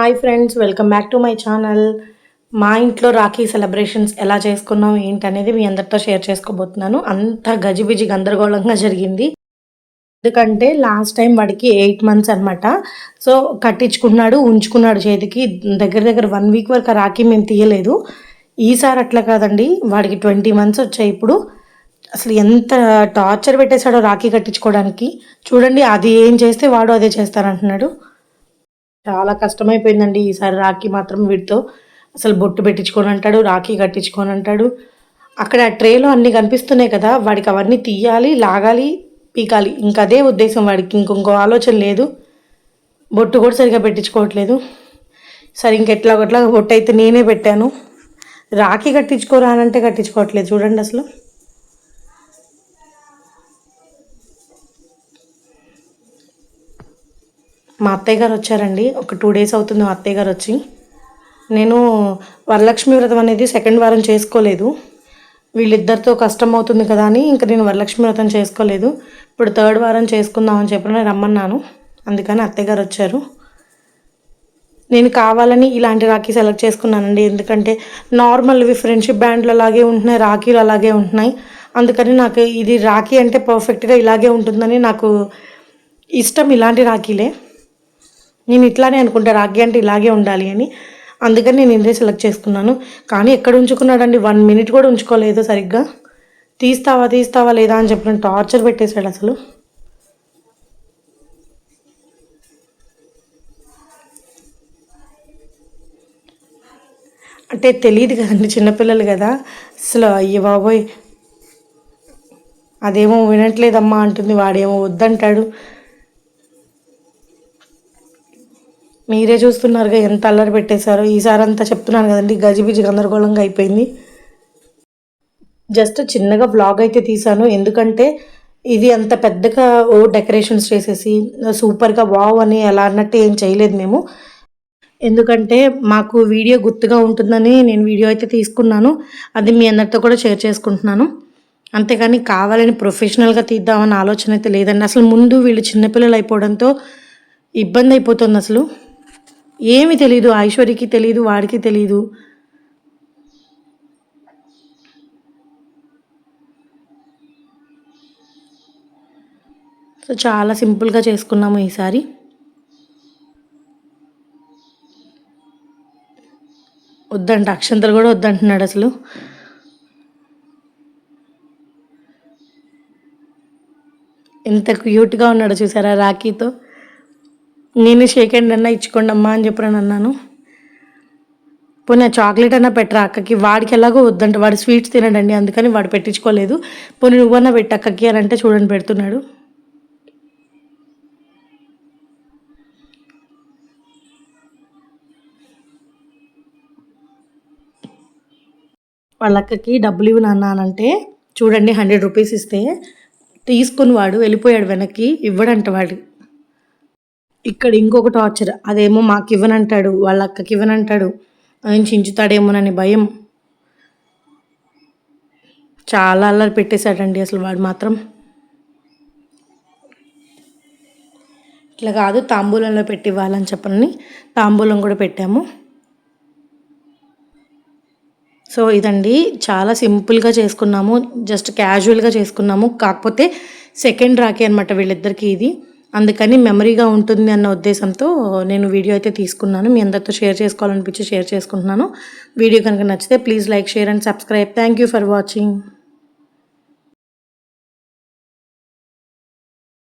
Hi friends welcome back to my channel మా ఇంట్లో Rakhi celebrations ఎలా చేసుకున్నాం ఏంటనేది మీ అందరితో షేర్ చేసుకోబోతున్నాను. అంత గజిబిజి గందరగోళంగా జరిగింది. ఎందుకంటే లాస్ట్ టైం వాడికి ఎయిట్ మంత్స్ అనమాట సో కట్టించుకున్నాడు ఉంచుకున్నాడు చేతికి. దగ్గర దగ్గర వన్ వీక్ వరకు రాఖీ మేము తీయలేదు. ఈసారి అట్లా కాదండి వాడికి ట్వంటీ మంత్స్ వచ్చాయి ఇప్పుడు. అసలు ఎంత టార్చర్ పెట్టేశాడో రాఖీ కట్టించుకోవడానికి. చూడండి అది ఏం చేస్తే వాడు అదే చేస్తానంటున్నాడు చాలా కష్టమైపోయిందండి. ఈసారి రాఖీ మాత్రం వీడితో అసలు బొట్టు పెట్టించుకొని అంటాడు రాఖీ కట్టించుకొని అంటాడు. అక్కడ ఆ ట్రేలో అన్నీ కనిపిస్తున్నాయి కదా వాడికి అవన్నీ తీయాలి లాగాలి పీకాలి. ఇంకా అదే ఉద్దేశం వాడికి ఇంకొంకో ఆలోచన లేదు. బొట్టు కూడా సరిగా పెట్టించుకోవట్లేదు. సరే ఇంకెట్లా ఒకట్లా బొట్టు అయితే నేనే పెట్టాను. రాఖీ కట్టించుకోరా అని అంటే కట్టించుకోవట్లేదు. చూడండి అసలు. మా అత్తయ్య గారు వచ్చారండి. ఒక టూ డేస్ అవుతుంది మా అత్తయ్య గారు వచ్చి. నేను వరలక్ష్మి వ్రతం అనేది సెకండ్ వారం చేసుకోలేదు. వీళ్ళిద్దరితో కష్టం అవుతుంది కదా అని ఇంకా నేను వరలక్ష్మి వ్రతం చేసుకోలేదు. ఇప్పుడు థర్డ్ వారం చేసుకుందామని చెప్పి రమ్మన్నాను. అందుకని అత్తయ్య గారు వచ్చారు. నేను కావాలని ఇలాంటి రాఖీ సెలెక్ట్ చేసుకున్నానండి. ఎందుకంటే నార్మల్వి ఫ్రెండ్షిప్ బ్యాండ్లు అలాగే ఉంటున్నాయి రాఖీలు అలాగే ఉంటున్నాయి. అందుకని నాకు ఇది రాఖీ అంటే పర్ఫెక్ట్గా ఇలాగే ఉంటుందని నాకు ఇష్టం ఇలాంటి రాఖీలే. నేను ఇట్లానే అనుకుంటా రాగి అంటే ఇలాగే ఉండాలి అని. అందుకని నేను ఇందే సెలెక్ట్ చేసుకున్నాను. కానీ ఎక్కడ ఉంచుకున్నాడండి? వన్ మినిట్ కూడా ఉంచుకోలేదు సరిగ్గా. తీస్తావా తీస్తావా లేదా అని చెప్పిన టార్చర్ పెట్టేశాడు అసలు. అంటే తెలియదు కదండి చిన్నపిల్లలు కదా. అసలు అయ్య బాబోయ్. అదేమో వినట్లేదమ్మా అంటుంది వాడేమో వద్దంటాడు. మీరే చూస్తున్నారుగా ఎంత అల్లరి పెట్టేశారో. ఈసారి అంతా చెప్తున్నాను కదండి గజిబిజి గందరగోళంగా అయిపోయింది. జస్ట్ చిన్నగా బ్లాగ్ అయితే తీసాను ఎందుకంటే ఇది అంత పెద్దగా ఓ డెకరేషన్స్ చేసేసి సూపర్గా వావ్ అని ఎలా అన్నట్టు ఏం చేయలేదు మేము. ఎందుకంటే మాకు వీడియో గుర్తుగా ఉంటుందని నేను వీడియో అయితే తీసుకున్నాను. అది మీ అందరితో కూడా షేర్ చేసుకుంటున్నాను. అంతేకాని కావాలని ప్రొఫెషనల్గా తీద్దామని ఆలోచన అయితే లేదండి. అసలు ముందు వీళ్ళు చిన్నపిల్లలు అయిపోవడంతో ఇబ్బంది అయిపోతుంది అసలు. ఏమి తెలీదు ఐశ్వర్యకి తెలీదు వాడికి తెలీదు. సో చాలా సింపుల్గా చేసుకున్నాము ఈసారి. వద్దంట అక్షంతలు కూడా వద్దంటున్నాడు అసలు. ఎంత క్యూట్గా ఉన్నాడో చూసారా రాఖీతో. నేను షేక్ హ్యాండ్ అన్నా ఇచ్చుకోండి అమ్మా అని చెప్పి అన్నాను. పోనీ చాక్లెట్ అన్నా పెట్టరా అక్కకి? వాడికి ఎలాగో వద్దంట. వాడు స్వీట్స్ తినడండి అందుకని వాడు పెట్టించుకోలేదు. పోనీ నువ్వన్నా పెట్టి అక్కకి అని అంటే చూడండి పెడుతున్నాడు. వాళ్ళ అక్కకి డబ్బులు ఇవ్వను అంటే చూడండి హండ్రెడ్ రూపీస్ ఇస్తే తీసుకుని వాడు వెళ్ళిపోయాడు వెనక్కి ఇవ్వడంట వాడు ఇక్కడ ఇంకొక టార్చర్ అదేమో మాకు ఇవ్వనంటాడు వాళ్ళ అక్కకి ఇవ్వనంటాడు ఆయన చించుతాడేమోనని భయం. చాలా అల్లరి పెట్టేశాడండి అసలు వాడు మాత్రం. ఇట్లా కాదు తాంబూలంలో పెట్టి ఇవ్వాలని చెప్పని తాంబూలం కూడా పెట్టాము. సో ఇదండి. చాలా సింపుల్గా చేసుకున్నాము. జస్ట్ క్యాజువల్గా చేసుకున్నాము. కాకపోతే సెకండ్ రాఖీ అనమాట వీళ్ళిద్దరికీ ఇది. అందుకని మెమరీగా ఉంటుంది అన్న ఉద్దేశంతో నేను వీడియో అయితే తీసుకున్నాను. మీ అందరితో షేర్ చేసుకోవాలనిపించి షేర్ చేసుకుంటున్నాను. వీడియో కనుక నచ్చితే please like share and subscribe. Thank you for watching